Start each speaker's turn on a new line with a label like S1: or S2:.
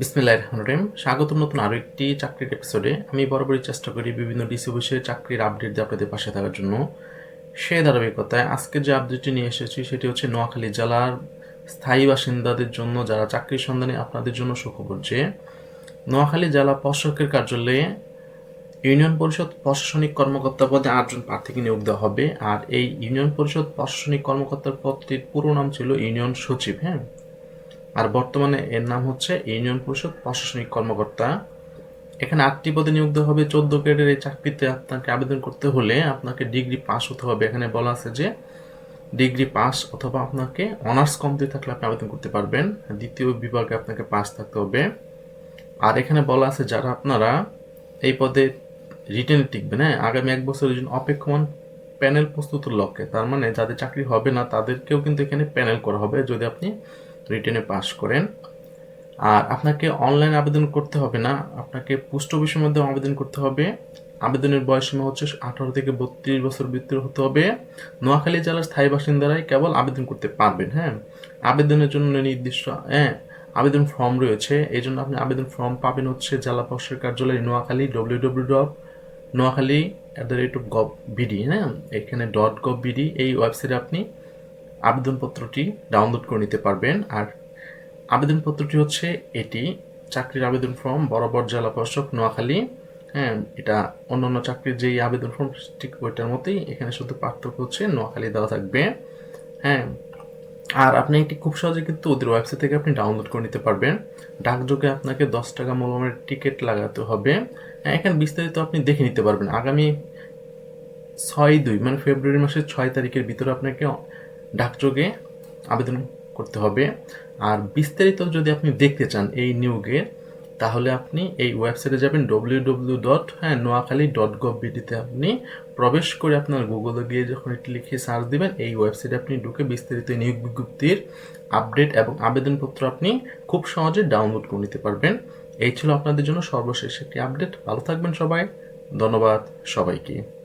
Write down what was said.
S1: বিসমিল্লাহ রহমানির স্বাগতম নতুন আরও একটি চাকরির এপিসোডে আমি বরাবরই চেষ্টা করি বিভিন্ন ডিসি বিষয়ে চাকরির আপডেট দিয়ে আপনাদের পাশে থাকার জন্য। সেই ধারাবাহিকতায় আজকে যে আপডেটটি নিয়ে এসেছি, সেটি হচ্ছে নোয়াখালী জেলার স্থায়ী বাসিন্দাদের জন্য, যারা চাকরির সন্ধানে আপনাদের জন্য সুখবর যে, নোয়াখালী জেলা প্রশাসকের কার্যালয়ে ইউনিয়ন পরিষদ প্রশাসনিক কর্মকর্তা পদে আটজন প্রার্থীকে নিয়োগ দেওয়া হবে। আর এই ইউনিয়ন পরিষদ প্রশাসনিক কর্মকর্তার পদটির পুরো নাম ছিল ইউনিয়ন সচিব হ্যাঁ? আর বর্তমানে এর নাম হচ্ছে ইউনিয়ন পরিষদ প্রশাসনিক কর্মকর্তা। এখানে আটটি পদে নিয়োগ দেওয়া হবে চোদ্দ গ্রেডের এই চাকরিতে আপনাকে আবেদন করতে হলে আপনাকে ডিগ্রি পাস হতে হবে। এখানে বলা আছে যে ডিগ্রি পাস অথবা আপনাকে অনার্স কমপ্লিট থাকলে আপনি আবেদন করতে পারবেন। দ্বিতীয় বিভাগে আপনাকে পাস থাকতে হবে। আর এখানে বলা আছে যারা আপনারা এই পদে রিটেনে টিকবেন হ্যাঁ আগামী এক বছরের জন্য অপেক্ষমান প্যানেল প্রস্তুতের লক্ষ্যে। তার মানে যাদের চাকরি হবে না, তাদেরকেও কিন্তু এখানে প্যানেল করা হবে। যদি আপনি রিটেনে পাস করেন। আর আপনাকে অনলাইন আবেদন করতে হবে না, আপনাকে পোস্ট অফিসের মধ্যে আবেদন করতে হবে। আবেদনের বয়সীমা হচ্ছে আঠারো থেকে বত্রিশ বছর ভিতরে হতে হবে। নোয়াখালী জেলার স্থায়ী বাসিন্দারাই কেবল আবেদন করতে পারবেন হ্যাঁ? আবেদনের জন্য নির্দিষ্ট হ্যাঁ আবেদন ফর্ম রয়েছে। এই জন্য আপনি আবেদন ফর্ম পাবেন হচ্ছে জেলা প্রশাসক কার্যালয় Noakhali W W dot Noakhali at the rate of gov BD হ্যাঁ? এখানে ডট গভ বিডি এই ওয়েবসাইটে আপনি আবেদনপত্রটি ডাউনলোড করে নিতে পারবেন। আর আবেদনপত্রটি হচ্ছে এটি চাকরির আবেদন ফর্ম বরাবর জেলা প্রশাসক নোয়াখালী। হ্যাঁ এটা অন্যান্য চাকরির যেই আবেদন ফর্ম, ঠিক ওইটার মতোই এখানে শুধু পার্থক্য হচ্ছে নোয়াখালী দেওয়া থাকবে। হ্যাঁ আর আপনি এটি খুব সহজে কিন্তু ওদের ওয়েবসাইট থেকে আপনি ডাউনলোড করে নিতে পারবেন। ডাকযোগে আপনাকে দশ টাকা মূল্যমানের টিকিট লাগাতে হবে। হ্যাঁ এখানে বিস্তারিত আপনি দেখে নিতে পারবেন। আগামী ছয় দুই মানে ফেব্রুয়ারি মাসের ছয় তারিখের ভিতরে আপনাকে ডাকযোগে আবেদন করতে হবে। আর বিস্তারিত যদি আপনি দেখতে চান এই নিয়োগে তাহলে আপনি এই ওয়েবসাইটে যাবেন ডব্লিউ ডব্লিউ ডট হ্যাঁ নোয়াখালী ডট গভ বিডিতে আপনি প্রবেশ করে আপনার গুগলে গিয়ে যখন এটি লিখে সার্চ দিবেন, এই ওয়েবসাইটে আপনি ঢুকে বিস্তারিত নিয়োগ বিজ্ঞপ্তির আপডেট এবং আবেদনপত্র আপনি খুব সহজে ডাউনলোড করে নিতে পারবেন। এই ছিল আপনাদের জন্য সর্বশেষ একটি আপডেট। ভালো থাকবেন সবাই। ধন্যবাদ সবাইকে।